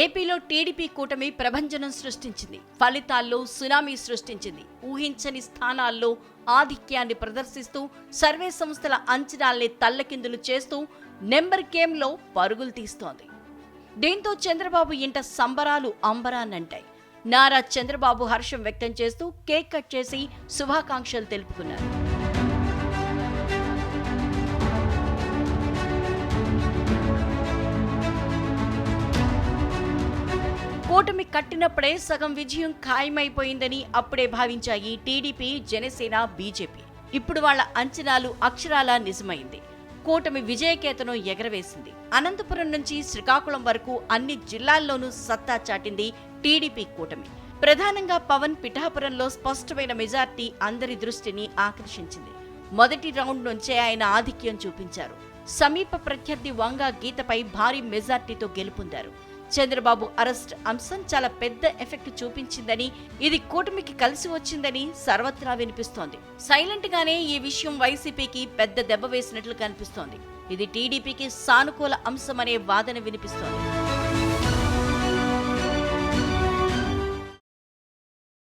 ఏపీలో టీడీపీ కూటమి ప్రభంజనం సృష్టించింది. ఫలితాల్లో సునామీ సృష్టించింది. ఊహించని స్థానాల్లో ఆధిక్యాన్ని ప్రదర్శిస్తూ సర్వే సంస్థల అంచనాల్ని తల్లకిందులు చేస్తూ నెంబర్ గేమ్లో పరుగులు తీస్తోంది. దీంతో చంద్రబాబు ఇంట సంబరాలు అంబరానంటాయి నారా చంద్రబాబు హర్షం వ్యక్తం చేస్తూ కేక్ కట్ చేసి శుభాకాంక్షలు తెలుపుకున్నారు. కూటమి కట్టినప్పుడే సగం విజయం ఖాయమైపోయిందని అప్పుడే భావించాయి టీడీపీ జనసేన బీజేపీ. ఇప్పుడు వాళ్ళ అంచనాలు అక్షరాల నిజమైంది. కూటమి విజయకేతను ఎగరవేసింది. అనంతపురం నుంచి శ్రీకాకుళం వరకు అన్ని జిల్లాల్లోనూ సత్తా చాటింది టీడీపీ కూటమి. ప్రధానంగా పవన్ పిఠాపురంలో స్పష్టమైన మెజార్టీ అందరి దృష్టిని ఆకర్షించింది. మొదటి రౌండ్ నుంచే ఆయన ఆధిక్యం చూపించారు. సమీప ప్రత్యర్థి వంగా గీతపై భారీ మెజార్టీతో గెలుపొందారు. చంద్రబాబు అరెస్ట్ అంశం చాలా పెద్ద ఎఫెక్ట్ చూపించిందని ఇది కూటమికి కలిసి వచ్చిందని సర్వత్రా వినిపిస్తోంది. సైలెంట్ గానే ఈ విషయం వైసీపీకి పెద్ద దెబ్బ వేసినట్లు కనిపిస్తోంది. ఇది టీడీపీకి సానుకూల అంశమనే వాదన వినిపిస్తోంది.